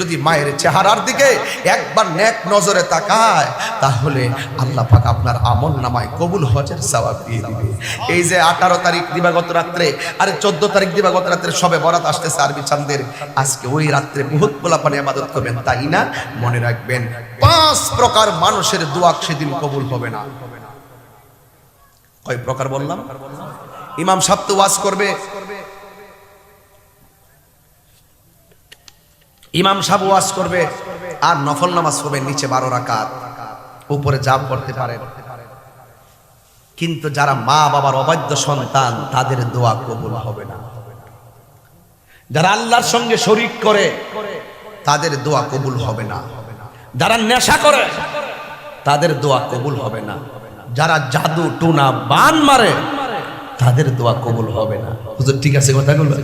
যদি মায়ের চেহারার দিকে একবার নেক নজরে তাকায়, তাহলে আল্লাহ পাক আপনার আমল নামায় কবুল হজের সওয়াব দিয়ে দিবে। এই যে আঠারো তারিখ দিবাগত রাত্রে, আরে চোদ্দ তারিখ দিবাগত রাত্রে সবে বরাত আসতেছে আরবি চান্দের আজকে ওই রাত্রে বহুত পোলাপানে আবাদত করবেন, তাই না? মনে রাখবেন, পাঁচ প্রকার মানুষের দোয়া সেদিন কবুল হবে না। কয় প্রকার বললাম? ইমাম সাহেব তো ওয়াজ করবে ইমাম সাহেব ওয়াজ করবে আর নফল নামাজ হবে নিচে বারো রাকাত, উপরে জাপ করতে পারেন কিন্তু যারা মা বাবার অবাধ্য সন্তান, তাদের দোয়া কবুল হবে না। যারা আল্লাহর সঙ্গে শরিক করে, তাদের দোয়া কবুল হবে না। যারা নেশা করে, তাদের দোয়া কবুল হবে না। যারা জাদু টুনা বান মারে, তাদের দোয়া কবুল হবে না। হুজুর, ঠিক আছে কথাগুলো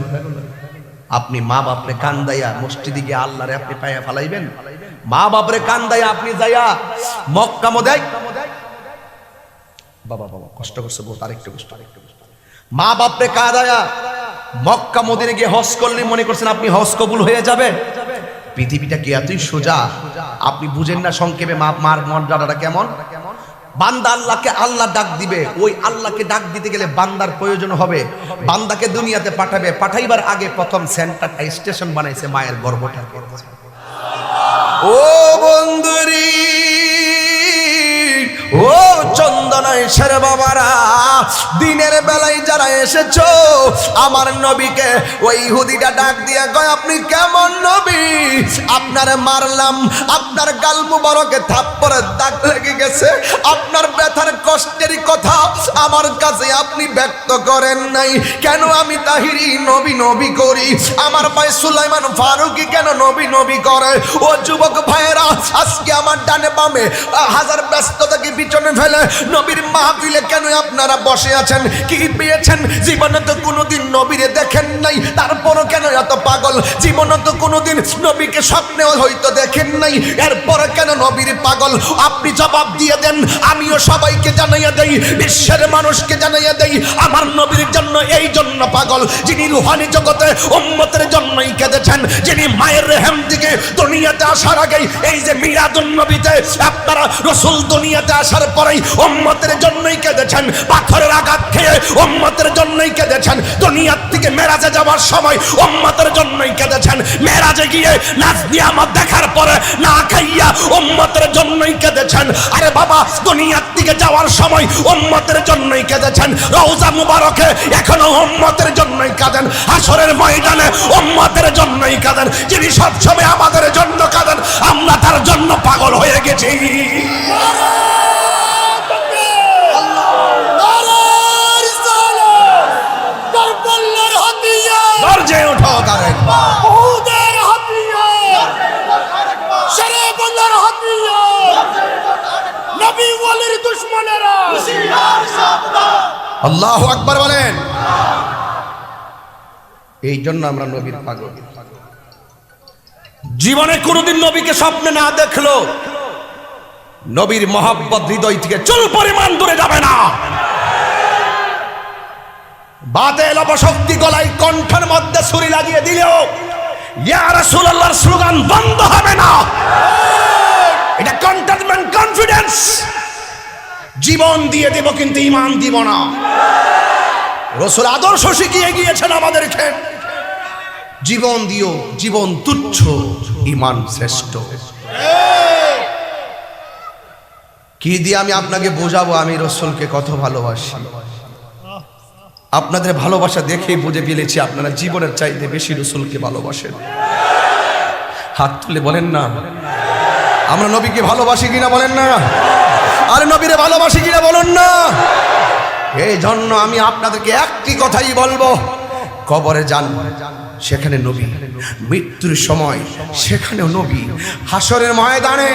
আপনি মা বাপরে কান্দাইয়া মসজিদে গিয়ে আল্লাহরে আপনি পায়া ফালাইবেন? মা বাপরে কান্দাইয়া আপনি যাইয়া মক্কা মদাই বাবা বাবা, কষ্ট করছে বহুত, আরেকটু কষ্ট। মা বাপরে কাদায়া মক্কা মদিনে গিয়ে হজ করলে মনে করছেন আপনি হজ কবুল হয়ে যাবে? পৃথিবীটা কি এতই সোজা? আপনি বুঝেন না সংক্ষেপে মা মার মর্যাদাটা কেমন? বান্দা আল্লাহকে আল্লাহ ডাক দিবে। ওই আল্লাহকে ডাক দিতে গেলে বান্দার প্রয়োজন হবে। বান্দাকে দুনিয়াতে পাঠাবে। পাঠাইবার আগে প্রথম সেন্টারটা, স্টেশন বানাইছে মায়ের গর্ভটা। ও বন্ধুরি! চন্দনায় সের বাবারা, দিনের বেলায় যারা এসেছ, আমার নবীকে ওই হুদিটা ডাক দিয়ে কয়, আপনি কেমন নবী? আপনার মারলাম, আপনার গাল মুবারকে থাপ্পড়ের দাগ লেগে গেছে, আপনার ব্যথার কষ্টের কথা আমার কাছে আপনি ব্যক্ত করেন নাই। কেন আমি তাহিরি নবী নবী করি? আমার ভাই সুলাইমান ফারুকি কেন নবী নবী করে? ও যুবক ভাইয়েরা, আজকে আমার ডানে বামে হাজার ব্যস্ততাকে পিছনে ফেলে নবীর মাহফিলে কেন আপনারা বসে আছেন? কি পেয়েছেন? জীবনে তো কোনোদিন নবীরে দেখেন নাই। তারপরও কেন এত পাগল? জীবনে তো কোনোদিন নবীকে স্বপ্নেও হয়তো দেখেন নাই। এরপরে কেন নবীর পাগল? আপনি জবাব দিয়ে দেন। আমিও সবাইকে জানাইয়া দেই। বিশ্বের মানুষকে জানাইয়া দেই। আমার নবীর জন্য এই জন্য পাগল। যিনি রুহানি জগতে উম্মতের জন্যই কেঁদেছেন, যিনি মায়ের রেহেম দিকে দুনিয়াতে আসার আগেই, এই যে মিরাদুন নবীতে আপনারা রসুল দুনিয়াতে আসার পরেই উম্মতের জন্যই কেঁদেছেন, পাথরের আঘাত খেয়ে উম্মতের জন্যই কেঁদেছেন, দুনিয়ার থেকে মেরাজে যাওয়ার সময় উম্মতের জন্যই কেঁদেছেন, মেরাজে গিয়ে নাচ নিয়ামত দেখার পরে না খাইয়া উম্মতের জন্যই কেঁদেছেন। আরে বাবা, দুনিয়ার থেকে যাওয়ার সময় উম্মতের জন্যই কেঁদেছেন, রওজা মুবারকে এখনও উম্মতের জন্যই কাঁদেন হাসরের ময়দানে উম্মতের জন্যই কাঁদেন, যিনি সবসময় আমাদের জন্য কাঁদেন, আমরা তার জন্য পাগল হয়ে গেছি। আল্লাহ আকবার বলেন। এই জন্য আমরা নবীর পাগল। জীবনে কোনোদিন নবীকে স্বপ্নে না দেখল। নবীর মহাব্বত হৃদয় থেকে চুল পরিমাণ দূরে যাবে না। বাতেল অপশক্তি গলায় কণ্ঠের মধ্যে ছুরি লাগিয়ে দিলেও রাসূলুল্লাহর স্লোগান বন্ধ হবে না। এটা কন্টেনমেন্ট কনফিডেন্স জীবন দিয়ে দেব কিন্তু ইমান দিব না। রসুল আদর্শ শিখিয়ে গিয়েছেন আমাদেরকে। জীবন দিও, জীবন তুচ্ছ, ইমান শ্রেষ্ঠ। কি দিয়ে আমি আপনাকে বোঝাবো? আমি রসুলকে কত ভালোবাসি। আপনাদের ভালোবাসা দেখেই বুঝে ফেলেছি, আপনারা জীবনের চাইতে বেশি রসুলকে ভালোবাসেন। হাত তুলে বলেন না। আমরা নবীকে ভালোবাসি কিনা বলেন না। আরে নবীরে ভালোবাসি কিনা বলুন না। এই জন্য আমি আপনাদেরকে একটি কথাই বলব, কবরে যান, সেখানে নবী, মৃত্যুর সময় সেখানেও নবী হাসরের ময়দানে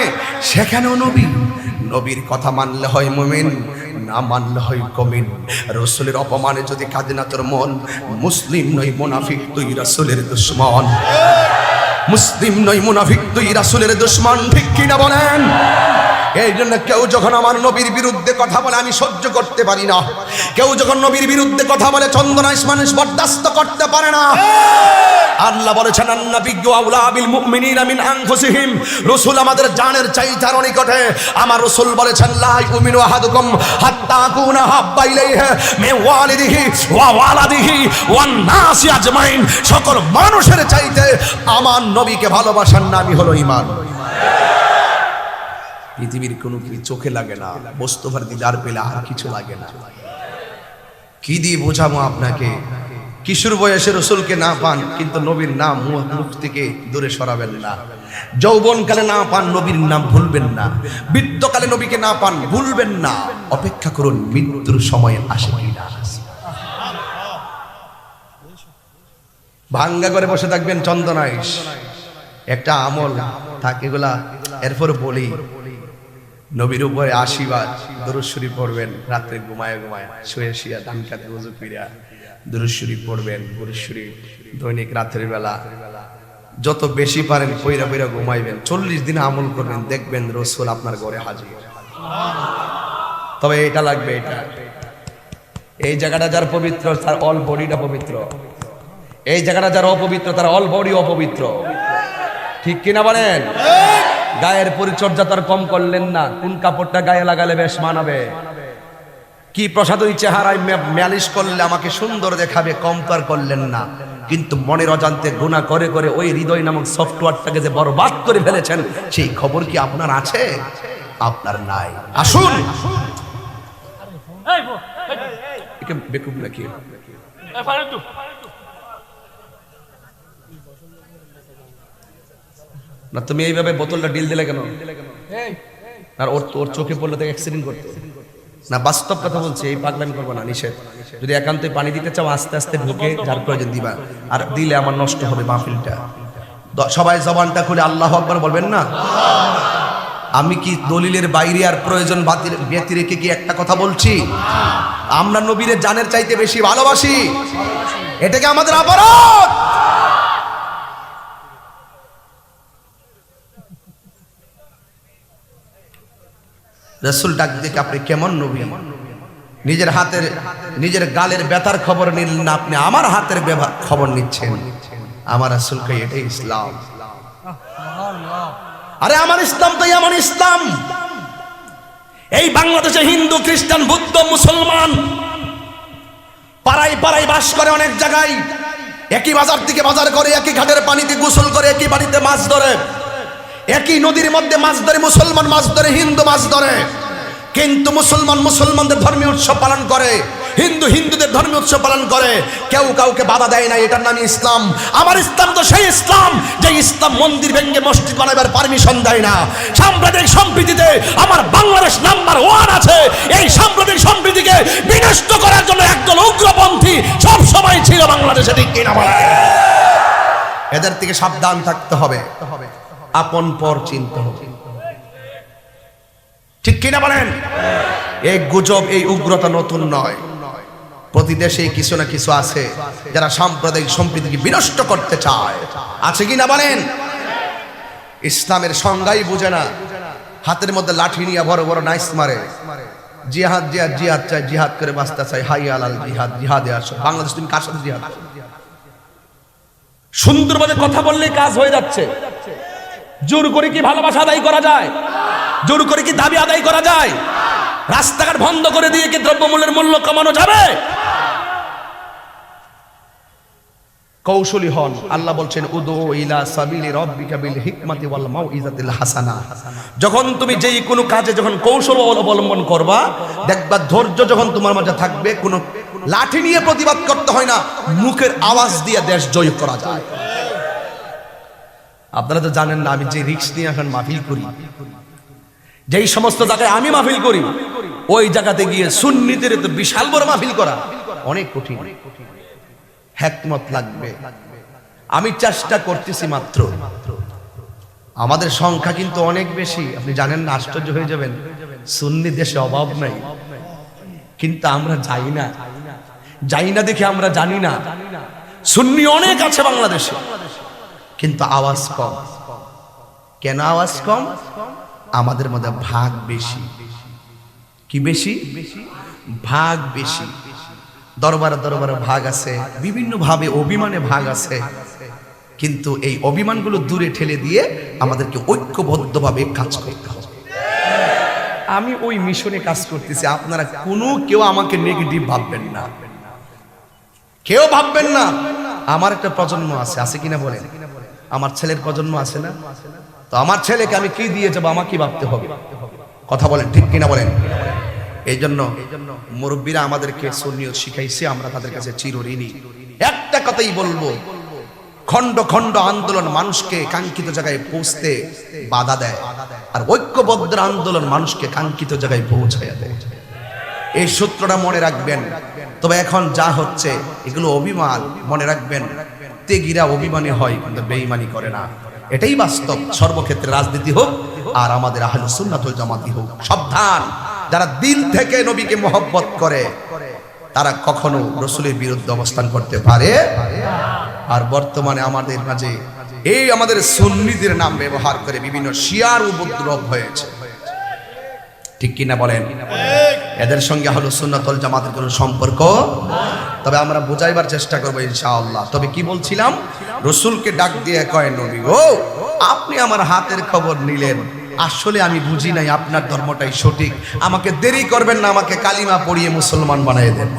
সেখানেও নবী। নবীর কথা মানলে হয় মুমিন, না মানলে হয় কমিন। রসুলের অপমানে যদি কাঁদে না তোর মন, মুসলিম নই মুনাফিক, তুই রসুলের দুশ্মন। মুসলিম নই মুনাফিক, তুই রাসুলের দুশ্মন, ঠিক কিনা বলেন? এই জন্য কেউ যখন আমার নবীর বিরুদ্ধে কথা বলে, আমি সহ্য করতে পারি না। কেউ যখন নবীর বিরুদ্ধে কথা বলে চন্দনাইশ মানুষ বরদাস্ত করতে পারে না। আল্লাহ বলেছেন আন্নাবিজ্ঞ আউলা বিল মুমিনিনা মিন আনফুসিহিম। রাসূল আমাদের জানের চাইতে আরও নিকটে। আমার রাসূল বলেছেন, লা ইউমিনু আহাদুকুম হাত্তা কুনা হাব্বা ইলাইহি মিন ওয়ালিদিহি ওয়া ওয়ালাদিহি ওয়ান নাসি আজমাইন। সকল মানুষের চাইতে আমার নবীকে ভালোবাসার নামই হলো ঈমান। পৃথিবীর কোনো কিছু চোখে লাগে না মোস্তফার দিদার পেলে আর কিছু লাগে না। কি দিয়ে বোঝাবো আপনাকে? কিশোর বয়সে রসুলকে না পান, কিন্তু নবীর নাম মুখ থেকে দূরে সরাবেন না। যৌবনকালে না পান, নবীর নাম ভুলবেন না। বৃত্তকালে নবীকে না পান, ভুলবেন না। অপেক্ষা করুন, মৃত্যুর সময় আসে ভাঙ্গা করে বসে থাকবেন চন্দনাইশ। একটা আমল থাকে এগুলা, এরপর বলি নবীর উপরে আশীর্বাদ। দরুশ্বরী পড়বেন, রাত্রে ঘুমায় ঘুমায় শুয়ে শুয়ে ধান কাতে উজু ফিরা দরুশ্বরী পড়বেন দরুশ্বরী দৈনিক রাত্রের বেলা। যত বেশি পারেন পইরা পইরা ঘুমাইবেন, চল্লিশ দিন আমল করবেন, দেখবেন রসুল আপনার ঘরে হাজির। তবে এটা লাগবে এটা। এই জায়গাটা যার পবিত্র, তার অল বডিটা পবিত্র। এই জায়গাটা যার অপবিত্র, তার অল বডি অপবিত্র। ঠিক কিনা বলেন? গায়ের পরিচর্যা তার কম করলেন না। কোন কাপড়টা গায়ে লাগালে বেশ মানাবে? কি প্রসাদ ওই চেহারায় ম্যালিশ করলে আমাকে সুন্দর দেখাবে কম তো আর করলেন না। কিন্তু মনের অজান্তে গুণা করে করে ওই হৃদয় নামক সফটওয়্যারটাকে যে বরবাদ করে ফেলেছেন সেই খবর কি আপনার আছে? আপনার নাই। আসুন! এই বো, এই, বেকুব নাকি এই পারেন তো না তুমি এইভাবে বোতলটা ডিল দিলে কেন? এই আর ওর ওর চোখে পড়লে তো অ্যাক্সিডেন্ট করতো। না বাস্তব কথা বলছি এই পাগলামি করব না নিষেধ। যদি একান্তই পানি দিতে চাও আস্তে আস্তে ঢুকে যার প্রয়োজন দিবা। আর দিলে আমার নষ্ট হবে মাহফিলটা। সবাই জবানটা খুলে আল্লাহ আকবার বলবেন না? আমি কি দলিলের বাইরে আর প্রয়োজন বাতির ব্যতি রেখে কি একটা কথা বলছি? আমরা নবীরে জানের চাইতে বেশি ভালোবাসি। এটাকে আমাদের অপরাধ রসুল ডাক দেখে আপনি কেমন নবী? নিজের হাতের, নিজের গালের ব্যথার খবর নিলেন না আপনি? আমার হাতের খবর নিচ্ছেন। আমার রসুলকে এটাই ইসলাম। আরে আমার ইসলাম তো এমন ইসলাম। এই বাংলাদেশে হিন্দু, খ্রিস্টান, বুদ্ধ, মুসলমান পাড়ায় পাড়ায় বাস করে অনেক জায়গায়। একই বাজার থেকে বাজার করে, একই ঘাটের পানিতে গোসল করে, একই বাড়িতে মাছ ধরে। একই নদীর মধ্যে মাছ ধরে, মুসলমান মাছ ধরে, হিন্দু মাছ ধরে। কিন্তু মুসলমান মুসলমানদের ধর্মীয় উৎসব পালন করে, হিন্দু হিন্দুদের ধর্মীয় উৎসব পালন করে। কেউ কাউকে বাধা দেয় না এটার নামই ইসলাম। আমার ইসলাম তো সেই ইসলাম, যে ইসলাম মন্দির ভেঙ্গে মসজিদ বানাবার পারমিশন দেয় না। সাম্প্রদায়িক সম্প্রীতিতে আমার বাংলাদেশ নাম্বার ওয়ান আছে। এই সাম্প্রদায়িক সম্প্রীতিকে বিনষ্ট করার জন্য একদল উগ্রপন্থী সব সময় ছিল বাংলাদেশে, ঠিক কিনা এদের থেকে সাবধান থাকতে হবে। আপন পর চিনতে হবে। ঠিক কিনা বলেন? এই গুজব, এই উগ্রতা নতুন নয়। প্রতি দেশে কিছু না কিছু আছে যারা সাম্প্রদায়িক সম্প্রীতিকে বিনষ্ট করতে চায়। আছে কিনা বলেন? ইসলামের সংজ্ঞাই বুঝে না। হাতের মধ্যে লাঠি নিয়ে বড় বড় নাইস মারে। জিহাদ জিহাদ জিহাদ চাই জিহাদ করে বাঁচতে চাই হাই আলাল জিহাদ, জিহাদে আসো। বাংলাদেশ, তুমি কার সাথে জিহাদ সুন্দরভাবে কথা বললেই কাজ হয়ে যাচ্ছে। জোর করে কি ভালোবাসা আদায় করা যায়? জোর করে কি দাবি আদায় করা যায়? রাস্তাঘাট বন্ধ করে দিয়ে কি দ্রব্যমূল্যের মূল্য কমানো যাবে? কৌশলী হন। আল্লাহ বলছেন উদু ইলা সাবিলি বিল ওয়াল মাউইজাতিল হাসানা। যখন তুমি যেই কোনো কাজে যখন কৌশল অবলম্বন করবা, দেখবা ধৈর্য যখন তোমার মাঝে থাকবে, কোনো লাঠি নিয়ে প্রতিবাদ করতে হয় না, মুখের আওয়াজ দিয়ে দেশ জয় করা যায়। আপনারা তো জানেন না, আমি যে রিক্স নিয়ে এখন মাহফিল করি। যেই সমস্ত জায়গায় আমি মাহফিল করি, ওই জায়গাতে গিয়ে সুন্নিদের তো বিশাল বড় মাহফিল করা। অনেক কঠিন। হ্যাকমত লাগবে। আমি চেষ্টা করতেছি মাত্র। আমাদের সংখ্যা কিন্তু অনেক বেশি। আপনি জানেন না, আশ্চর্য হয়ে যাবেন। সুন্নি দেশে অভাব নাই। কিন্তু আমরা যাই না। যাই না দেখে আমরা জানি না। সুন্নি অনেক আছে বাংলাদেশে। কিন্তু আওয়াজ কম। কেন আওয়াজ কম? আমাদের মধ্যে ভাগ বেশি। কি বেশি? ভাগ বেশি। দরবারে দরবারে ভাগ আছে বিভিন্ন ভাবে অভিমানে ভাগ আছে। কিন্তু এই অভিমানগুলো দূরে ঠেলে দিয়ে আমাদেরকে ঐক্যবদ্ধভাবে কাজ করতে হবে। আমি ওই মিশনে কাজ করতেছি, আপনারা কোনো কেউ আমাকে নেগেটিভ ভাববেন না। কেউ ভাববেন না। আমার একটা প্রজন্ম আছে আছে কিনা বলেন? আমার ছেলের প্রজন্ম আছে না? তো আমার ছেলেকে আমি কি দিয়ে যাব, আমাকে ভাবতে হবে। কথা বলেন, ঠিক কিনা বলেন? এই জন্য মুরব্বীরা আমাদেরকে সুনিয়ত শিখাইছে, আমরা তাদের কাছে চিরঋণী। একটা কথাই বলব, খণ্ড খণ্ড আন্দোলন মানুষকে কাঙ্ক্ষিত জায়গায় পৌঁছতে বাধা দেয়, আর ঐক্যবদ্ধ আন্দোলন মানুষকে কাঙ্ক্ষিত জায়গায় পৌঁছায় দেয়। এই সূত্রটা মনে রাখবেন, তবে এখন যা হচ্ছে, এগুলো অভিমান, মনে রাখবেন। তেগিরা অভিমানী হয়, কিন্তু বেঈমানি করে না। এটাই বাস্তব। সর্বক্ষেত্রে রাজনীতি হোক, আর আমাদের আহলে সুন্নাতুল জামাতি হোক। সাবধান। যারা দিল থেকে নবীকে মহব্বত করে, তারা কখনো রসুলের বিরুদ্ধে অবস্থান করতে পারে আর বর্তমানে আমাদের মাঝে এই আমাদের সুন্নিদের নাম ব্যবহার করে বিভিন্ন শিয়ার উপদ্রব হয়েছে। ঠিক কিনা বলেন? এদের সঙ্গে হলো সুন্নাতল জামাতের কোনো সম্পর্ক তবে আমরা বোঝাইবার চেষ্টা করব ইনশাআল্লাহ। তবে কি বলছিলাম? রসুলকে ডাক দিয়ে কয়, নবী ও আপনি আমার হাতের খবর নিলেন। আসলে আমি বুঝি নাই আপনার ধর্মটাই সঠিক। আমাকে দেরি করবেন না, আমাকে কালিমা পড়িয়ে মুসলমান বানাই দেন।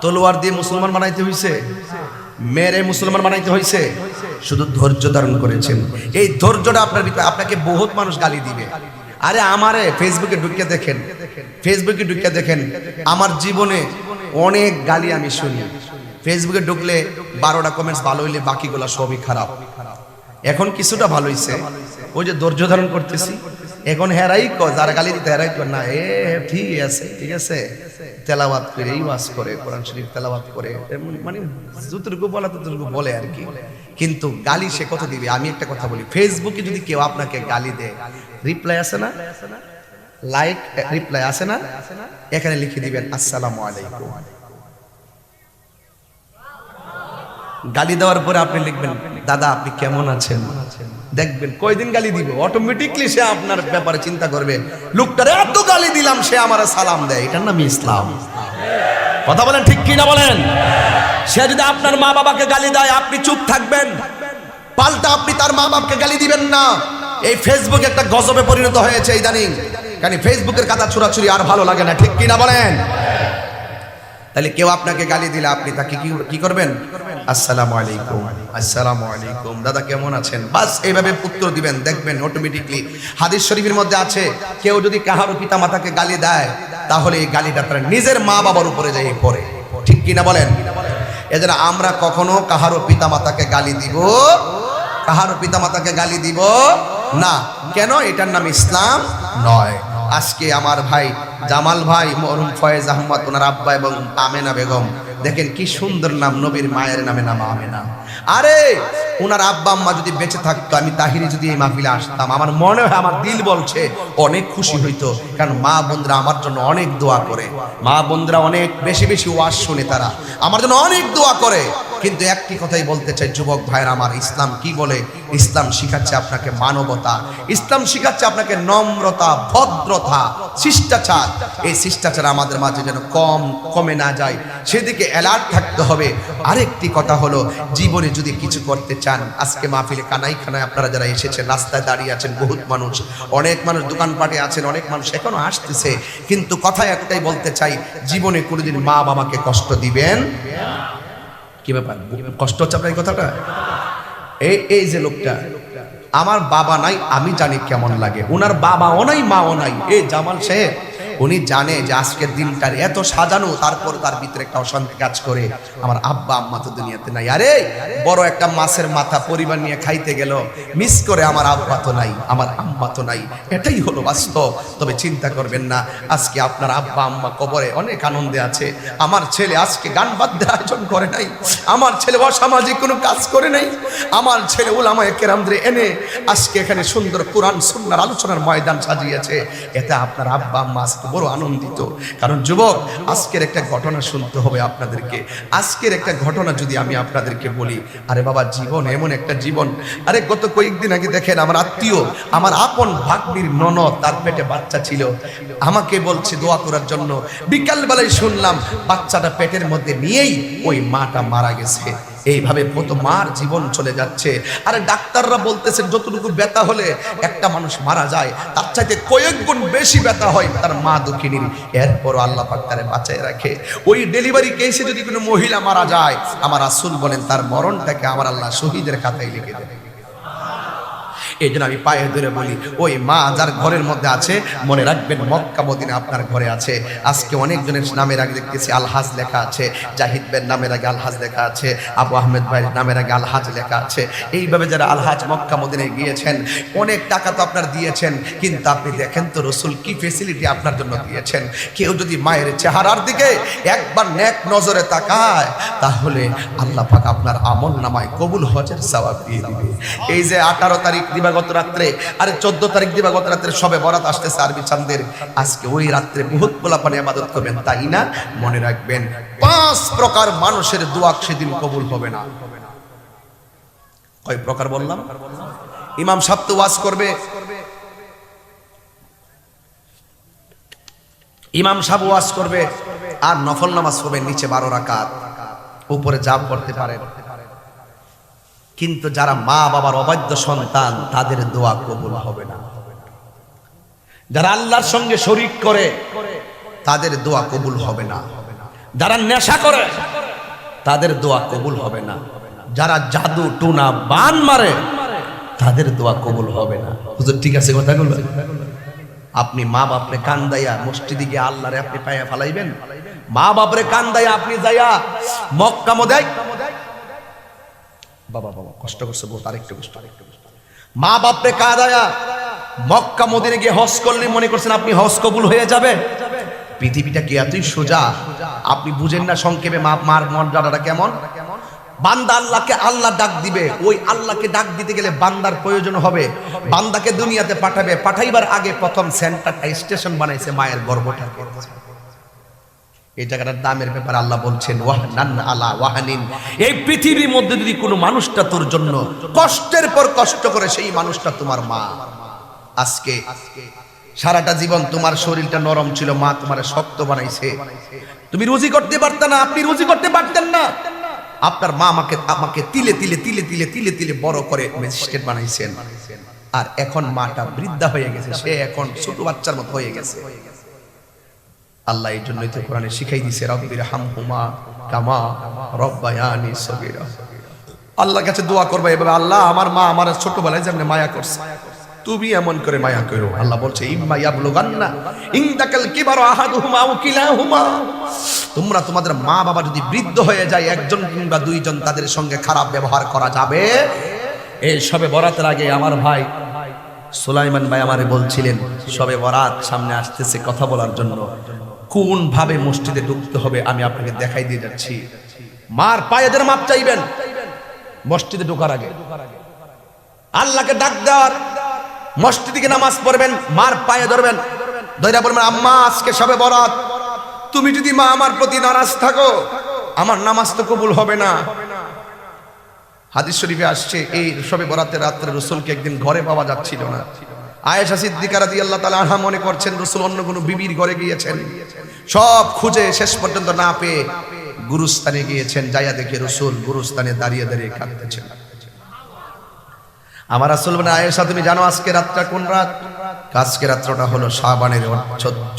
তলোয়ার দিয়ে মুসলমান বানাইতে হইছে? মেরে মুসলমান বানাইতে হইছে? শুধু ধৈর্য ধারণ করেছেন। এই ধৈর্যটা আপনার আপনাকে বহুত মানুষ গালি দিবে। আরে আমারে ফেসবুকে ঢুকে দেখেন। ফেসবুকে ঢুকে দেখেন। আমার জীবনে অনেক গালি আমি শুনি। ফেসবুকে ঢুকলে বারোটা কমেন্টস ভালো হইলে বাকিগুলো সবই খারাপ। এখন কিছুটা ভালো হইছে। ওই যে ধৈর্য ধারণ করতেছি। এখন হেরাই ক, যারা গালি দিতে হেরাই কর না, এ, ঠিক আছে ঠিক আছে। তেলাওয়াত করে, এই ওয়াজ করে, কোরআন শরীফ তেলাওয়াত করে। মানে যতটুকু বলা ততটুকু বলে আর কি। কিন্তু গালি সে কত দিবে? আমি একটা কথা বলি ফেসবুকে যদি কেউ আপনাকে গালি দেয় রিপ্লাই আসে না? লাইক রিপ্লাই আসে না? এখানে লিখে দিবেন, আসসালামু আলাইকুম। গালি দেওয়ার পরে আপনি লিখবেন, দাদা, আপনি কেমন আছেন? দেখবেন, কয়দিন গালি দিব? অটোমেটিকলি সে আপনার ব্যাপারে চিন্তা করবে। লোকটারে এত গালি দিলাম, সে আমার সালাম দেয়। এটার নাম ইসলাম। কথা বলেন ঠিক কি না বলেন? সে যদি আপনার মা বাবাকে গালি দেয়, আপনি চুপ থাকবেন। পাল্টা আপনি তার মা বাবাকে গালি দিবেন না। এই ফেসবুক একটা গজবে পরিণত হয়েছে ইদানিং। কারণ ফেসবুকের কাদা ছুরাছুরি আর ভালো লাগে না, ঠিক কি না বলেন? তাহলে কেউ আপনাকে গালি দিলে আপনি তাকে কি করবেন? আসসালামু আলাইকুম। আসসালামু আলাইকুম। দাদা, কেমন আছেন? বাস, এইভাবে উত্তর দিবেন, দেখবেন অটোমেটিকলি হাদিস শরীফের মধ্যে আছে, কেউ যদি কাহারো পিতা মাতাকে গালি দেয়, তাহলে এই গালিটা তার নিজের মা বাবার উপরে যাই পড়ে। ঠিক কিনা বলেন? এজন্য আমরা কখনো কাহারো পিতা মাতাকে গালি দিব কাহারো পিতা মাতাকে গালি দিব? না। কেন? এটার নাম ইসলাম নয়। আজকে আমার ভাই জামাল ভাই মরুম ফয়েজ আহমদ, ওনার আব্বা এবং আমেনা বেগম। দেখেন কি সুন্দর নাম, নবীর মায়ের নামে নাম আমেনা। আরে ওনার আব্বা আম্মা যদি বেঁচে থাকতো, আমি তাহিরি যদি এই মাহফিলে আসতাম, আমার মনে হয়, আমার দিল বলছে, অনেক খুশি হইতো। কারণ মা বোনরা আমার জন্য অনেক দোয়া করে। মা বোনরা অনেক বেশি বেশি ওয়াজ শুনে তারা। আমার জন্য অনেক দোয়া করে। কিন্তু একটি কথাই বলতে চাই, যুবক ভাইয়ের আমার, ইসলাম কি বলে? ইসলাম শিখাচ্ছে আপনাকে মানবতা। ইসলাম শিখাচ্ছে আপনাকে নম্রতা, ভদ্রতা, শিষ্টাচার। এই শিষ্টাচার আমাদের মাঝে যেন কম কমে না যায়। সেদিকে অ্যালার্ট থাকতে হবে। আরেকটি কথা হলো, জীবনে যদি কিছু করতে চান আজকে মাহফিলে কানাই খানায় আপনারা যারা এসেছেন, রাস্তায় দাঁড়িয়ে আছেন বহুত মানুষ। অনেক মানুষ দোকানপাটে আছেন, অনেক মানুষ এখনও আসতেছে। কিন্তু কথা একটাই বলতে চাই, জীবনে কোনোদিন মা বাবাকে কষ্ট দিবেন? কি ব্যাপার? কষ্ট হচ্ছে আপনার এই কথাটা? এই এই যে লোকটা, আমার বাবা নাই, আমি জানি কেমন লাগে। ওনার বাবাও নাই, মাও নাই। এই জামাল সাহেব উনি জানে যে আজকের দিনটার এত সাজানো, তারপর তার ভিতরে একটা অশান্তি কাজ করে। আমার আব্বা, আম্মা তো দুনিয়াতে নাই। আরে, বড় একটা মাছের মাথা পরিবার নিয়ে খাইতে গেল। মিস করে আমার আব্বা তো নাই, আমার আম্মা তো নাই। এটাই হলো বাস্তব। তবে চিন্তা করবেন না, আজকে আপনার আব্বা, আম্মা কবরে অনেক আনন্দে আছে। আমার ছেলে আজকে গান বাদ্যের আয়োজন করে নাই। আমার ছেলে অসামাজিক কোনো কাজ করে নাই। আমার ছেলে ওলামায় কেরামদের এনে আজকে এখানে সুন্দর কোরআন সুন্দর আলোচনার ময়দান সাজিয়েছে। এতে আপনার আব্বা, আম্মা আজকে বড় আনন্দিত। কারণ যুবক, আজকের একটা ঘটনা শুনতে হবে আপনাদেরকে। আজকের একটা ঘটনা যদি আমি আপনাদেরকে বলি, আরে বাবা, জীবন এমন একটা জীবন। আরে গত কয়েকদিন আগে দেখেন, আমার আত্মীয়, আমার আপন ভাগ্নির ননদ, তার পেটে বাচ্চা ছিল। আমাকে বলছে দোয়া করার জন্য। বিকালবেলায় শুনলাম, বাচ্চাটা পেটের মধ্যে নিয়েই ওই মাটা মারা গেছে। এইভাবে কত মার জীবন চলে যাচ্ছে। আরে ডাক্তাররা বলতেছে, যতটুকু ব্যথা হলে একটা মানুষ মারা যায়, তার চাইতে কয়েক গুণ বেশি ব্যথা হয় তার মা দুঃখিনীর। এরপরও আল্লাহ পাক তারে বাঁচায় রাখে। ওই ডেলিভারি কেসে যদি কোনো মহিলা মারা যায়, আমার আসুল বলেন, তার মরণটাকে আমার আল্লাহ শহীদের খাতায় লিখে দেবে। এই জন্য আমি পায়ে ধরে বলি, ওই মা যার ঘরের মধ্যে আছে, মনে রাখবেন মক্কা মদিনা আপনার ঘরে আছে। আজকে অনেকজনের নামের আগে দেখতেছি আলহাজ লেখা আছে, জাহিদ বের নামের আগে আলহাজ লেখা আছে, আবু আহমেদ ভাইয়ের নামের আগে আলহাজ লেখা আছে। এইভাবে যারা আলহাজ মক্কা মদিনায় গিয়েছেন, অনেক টাকা তো আপনার দিয়েছেন, কিন্তু আপনি দেখেন তো রসুল কি ফেসিলিটি আপনার জন্য দিয়েছেন। কেউ যদি মায়ের চেহারার দিকে একবার নেক নজরে তাকায়, তাহলে আল্লাহ পাক আপনার আমল নামায় কবুল হজের সওয়াব দিয়ে দিবে। এই যে আঠারো তারিখ দিবাগত রাত্রে? আরে চোদ্দ তারিখ দিবাগত রাত্রে সবে বরাত আসতেছে আরবি চান্দের আজকে ওই রাত্রে বহুত পোলাপানে আবাদত করবেন, তাই না? মনে রাখবেন, পাঁচ প্রকার মানুষের দোয়া সেদিন কবুল হবে না। কয় প্রকার বললাম? ইমাম সাহেব ওয়াজ করবে। ইমাম সাহেব ওয়াজ করবে। আর নফল নামাজ পড়বে নিচে বারো রাকাত। উপরে জাপ করতে পারেন। কিন্তু যারা মা বাবার অবাধ্য সন্তান, তাদের দোয়া কবুল হবে না। যারা আল্লাহর সঙ্গে শরিক করে, তাদের দোয়া কবুল হবে না। যারা নেশা করে, তাদের দোয়া কবুল হবে না। যারা জাদু টুনা বান মারে, তাদের দোয়া কবুল হবে না। হুজুর, ঠিক আছে কথাগুলো আপনি মা বাপরে কান্দাইয়া মসজিদে গিয়ে আল্লাহরে আপনি পায়া ফালাইবেন? মা বাপরে কান কান্দাইয়া আপনি যাইয়া মক্কা মদাই বাবা বাবা কষ্ট করছে বহুত, আরেকটু কষ্ট, আরেকটু মা বাপরে কাদায়া, মক্কা মদিনে গিয়ে হজ করলে মনে করছেন আপনি হজ কবুল হয়ে যাবে? পৃথিবীটা কি এতই সোজা? আপনি বুঝেন না সংক্ষেপে মা মার মর্যাদাটা কেমন? বান্দা আল্লাহকে আল্লাহ ডাক দিবে। ওই আল্লাহকে ডাক দিতে গেলে বান্দার প্রয়োজন হবে। বান্দাকে দুনিয়াতে পাঠাবে। পাঠাইবার আগে প্রথম সেন্টারটা স্টেশন বানাইছে মায়ের গর্ভটা। এই জায়গাটার দামের ব্যাপারে আল্লাহ বলছেন, ওয়াহানান আলা ওয়াহানিন। এই পৃথিবীর মধ্যে যদি কোনো মানুষটা তোর জন্য কষ্টের পর কষ্ট করে, সেই মানুষটা তোমার মা। আজকে সারাটা জীবন তোমার শরীরটা নরম ছিল, মা তোমার শক্ত বানাইছে। তুমি রুজি করতে পারতে না, আপনি রুজি করতে পারতেন না। আপনার মা আমাকে আমাকে তিলে তিলে তিলে তিলে তিলে তিলে বড় করে ম্যাজিস্ট্রেট বানাইছেন। আর এখন মাটা বৃদ্ধা হয়ে গেছে, সে এখন ছোট বাচ্চার মতো হয়ে গেছে। আল্লাহ এই জন্যই তো কোরআনে শিখাই দিছে রব্বির হামহুমা কামা রব্বায়ানি সগীরা। আল্লাহর কাছে দোয়া করবে এভাবে, আল্লাহ আমার মা আমার ছোটবেলায় যেমন মায়া করছে তুমি এমন করে মায়া করো। আল্লাহ বলছে, ইম্মা ইয়াবলুগান্না ইনদাকাল কিবারু আহাদুহুমা আও কিলাহুমা। তোমরা তোমাদের মা বাবা যদি বৃদ্ধ হয়ে যায়, একজন কিংবা দুইজন তাদের সঙ্গে খারাপ ব্যবহার করা যাবে? এই সবে বরাতের আগে আমার ভাই সুলাইমান ভাই আমারে বলছিলেন, সবে বরাত সামনে আসতেছে কথা বলার জন্য। কোন ভাবে মসজিদে ঢুকতে হবে আমি আপনাকে দেখাই দিয়ে যাচ্ছি। মার পায়ে যেন মাপ চাইবেন। মসজিদে ঢোকার আগে। আল্লাহকে ডাক দেওয়ার। মসজিদে নামাজ পড়বেন, মার পায়ে ধরবেন। ধৈর্য বলবেন আম্মা, আজকে সবে বরাত। তুমি যদি মা আমার প্রতি নারাজ থাকো, আমার নামাজ তো কবুল হবে না। হাদিস শরীফে আসছে, এই সবে বরাতের রাত্রে রসুলকে একদিন ঘরে পাওয়া যাচ্ছিল না। আয়েশা সিদ্দিকা রাদিয়াল্লাহু তাআলা আনহা মনে করছেন, রসুল অন্য কোনো বিবির ঘরে গিয়েছেন। সব খুঁজে শেষ পর্যন্ত না পেয়ে গুরুস্থানে গিয়েছেন, যাইয়া দেখে রসুল গুরুস্থানে দাঁড়িয়ে দাঁড়িয়ে কাঁদতেছেন। আমার আসল মানে আয়েশা, তুমি জানো আজকে রাতটা কোন রাত? আজকে রাত্রটা হলো শাবানের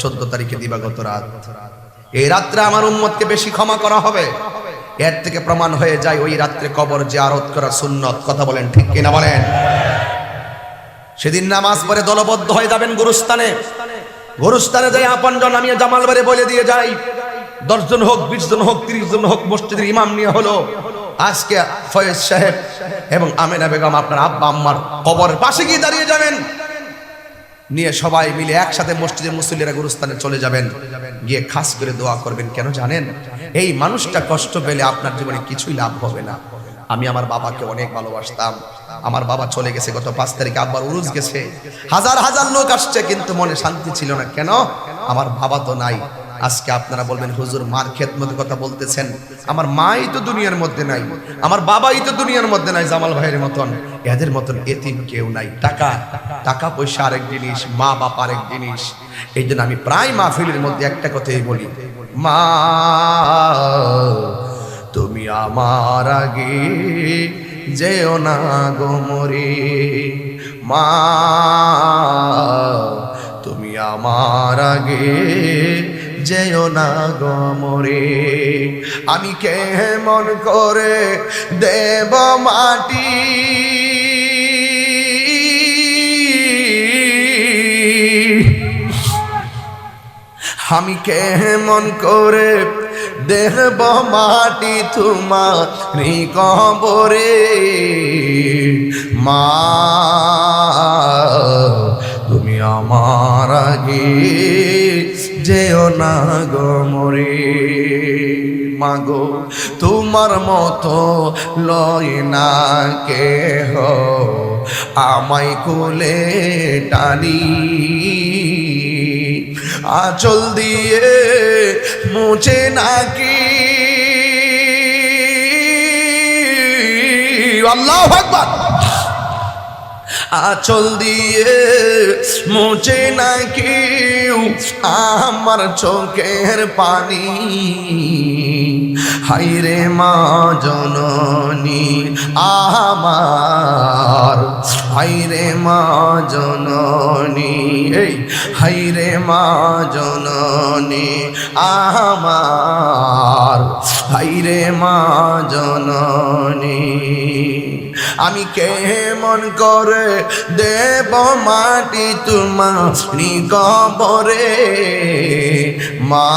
চোদ্দ তারিখে দিবাগত রাত। এই রাত্রে আমার উম্মতকে বেশি ক্ষমা করা হবে। এর থেকে প্রমাণ হয়ে যায় ওই রাত্রে কবর জিয়ারত করা সুন্নত। কথা বলেন ঠিক কিনা বলেন? সেদিন নামাজ পরে দলবদ্ধ হয়ে যাবেন গুরুস্থানে। গুরুস্থানে যাই আপন জন, আমি জামাল বারে বলে দিয়ে যাই। দশজন হোক বিশ জন হোক তিরিশ জন হোক, মসজিদের ইমাম নিয়ে হলো। আজকে ফয়েজ সাহেব এবং আমেনা বেগম আপনার আব্বা, আম্মার কবরের পাশে গিয়ে দাঁড়িয়ে যাবেন। নিয়ে সবাই মিলে একসাথে মসজিদের মুসল্লিরা গুরুস্থানে চলে যাবেন। গিয়ে খাস করে দোয়া করবেন, কেন জানেন? এই মানুষটা কষ্ট পেলে আপনার জীবনে কিছুই লাভ হবে না। আমি আমার বাবাকে অনেক ভালোবাসতাম। আমার বাবা চলে গেছে গত পাঁচ তারিখে, আব্বার উরুজ গেছে। হাজার হাজার লোক আসছে, কিন্তু মনে শান্তি ছিল না। কেন? আমার বাবা তো নাই। আজকে আপনারা বলবেন, হুজুর, মার খেদমতে কথা বলতেছেন। আমার মাই তো দুনিয়ার মধ্যে নাই। আমার বাবাই তো দুনিয়ার মধ্যে নাই, জামাল ভাইয়ের মতন। এদের মতন এতিম কেউ নাই। টাকা টাকা পয়সা আরেক জিনিস, মা বাপ আরেক জিনিস। এই জন্য আমি প্রায় মাহফিলের মধ্যে একটা কথাই বলি, মা তুমি আমার আগে যেও না গো মরে। মা, তুমি আমার আগে যেও না গো মরে। আমি কেমন করে দেব মাটি? আমি কেমন করে দেখব মাটি তোমার কবরে মা, তুমি আমার আগে যেও না গো মরে। মাগো তোমার মতো লয় না কেহ। আমায় কোলে টানি। আচল দিয়ে মুছে নাকি? আল্লাহ ভগবান আচল দিয়ে মুছে নাকি? আমার চোখের পানি। হাইরে মা জননী আমার। হাইরে মা জননী, এই হাইরে মা জননী আমার। হাইরে মা জননী, আমি কেমন করে দেব মাটি তোমার কবরে মা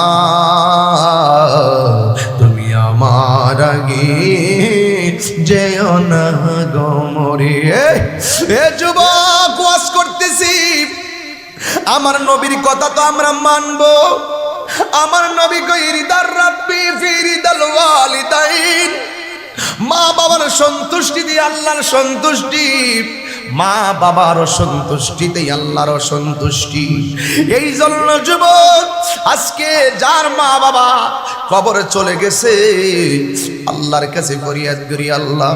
আমার আগে যেও না গমরে এ যুবক, ওয়াজ করতেছি। আমার নবীর কথা তো আমরা মানবো। আমার নবী কইরিদার রাব্বি ফিরিদাল ওয়ালিদাইন। মা বাবার সন্তুষ্টি দিয়ে আল্লাহর সন্তুষ্টি। মা বাবার সন্তুষ্টিতে আল্লাহর সন্তুষ্টি এই জন্য যুবক, আজকে যার মা বাবা কবরে চলে গেছে, আল্লাহর কাছে ফরিয়াদ করি, আল্লাহ,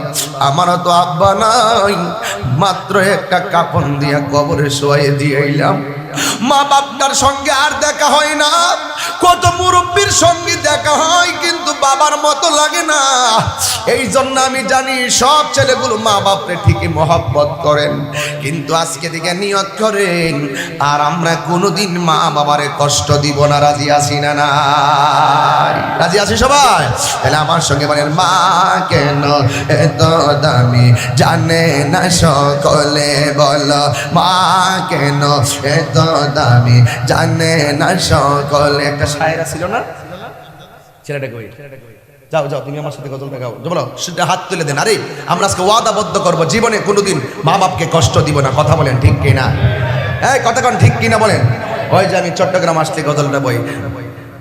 আমারও তো আব্বা নাই, মাত্র একটা কাপন দিয়া কবরে শোয়াই দিয়ে এলাম মা বাপটার সঙ্গে আর দেখা হয় না। কত মুরব্বীর সঙ্গে দেখা হয়, কিন্তু বাবার মতো লাগে না। এই জন্য আমি জানি সব ছেলেগুলো মা বাপরে ঠিকই মহব্বত করেন। কিন্তু আজকে দিকে নিয়ত করেন, আর আমরা কোনোদিন মা বাবারে কষ্ট দিব না। রাজি আছি না না? রাজি আছি সবাই? তাহলে আমার সঙ্গে বলেন, মা, কেন এত দামি? জানে না সকলে বল, মা, কেন এত দামি জানে না সকলে। একটা শায়রা ছিল না? ছেলেটা কই? যাও যাও, তুমি আমার সাথে বলো হাত তুলে দেন। আরে, আমরা আজকে ওয়াদাবদ্ধ করব। জীবনে কোনোদিন মা বাপকে কষ্ট দিব না। কথা বলেন ঠিক কিনা? হ্যাঁ কথা কন ঠিক কিনা বলেন? ওই যে আমি চট্টগ্রাম আসলে গজলটা বই।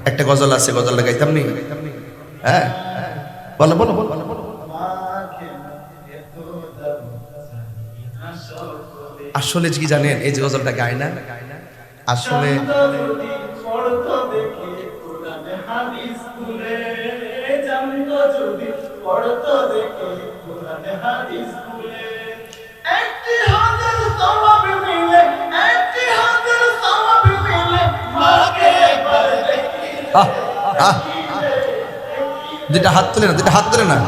একটা গজল আছে গজলটা গাইতাম নি? হ্যাঁ? বলো বলো বলো। আসলে কি জানেন? এই যে গজলটা গায় না? আসলে দুটা হাত তুলে না দুটা হাত তুলে না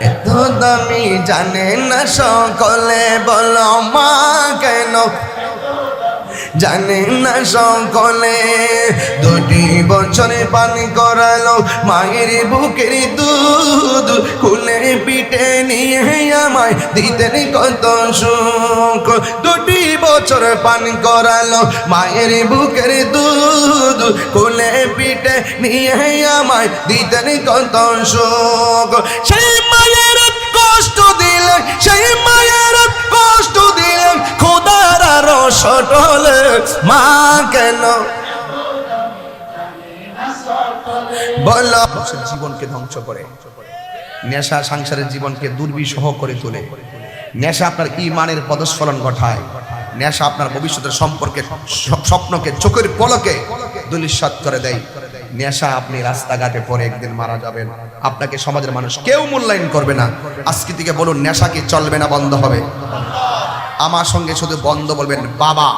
এত দামি জানে না সকলে বলো মা কেন জানে না সকলে। দুটি বছরে পানি করালো মায়ের বুকের দুধ। খুলে পিঠে নিয়ে আমায় দিতেন কত সুখ। দুটি বছর পান করালো মায়ের বুকের দুধ। খুলে পিঠে নিয়ে আমায় দিতেন কত সুখ। সেই মায়ের কষ্ট দিলেন, সেই মায়ের কষ্ট দিলেন, খোদার আরও মা কেন? জীবনকে ধ্বংস করে। নেশা সংসারের জীবনকে দুর্বিষহ করে তোলে। নেশা আপনার ইমানের পদস্ফলন ঘটায়। নেশা আপনার ভবিষ্যতের সম্পর্কে স্বপ্নকে, চোখের পলকে করে দেয়। নেশা আপনি রাস্তাঘাটে পরে একদিন মারা যাবেন। আপনাকে সমাজের মানুষ কেউ মূল্যায়ন করবে না। আজকে থেকে বলুন, নেশা কি চলবে না বন্ধ হবে? আমার সঙ্গে শুধু বন্ধ বলবেন, বাবা।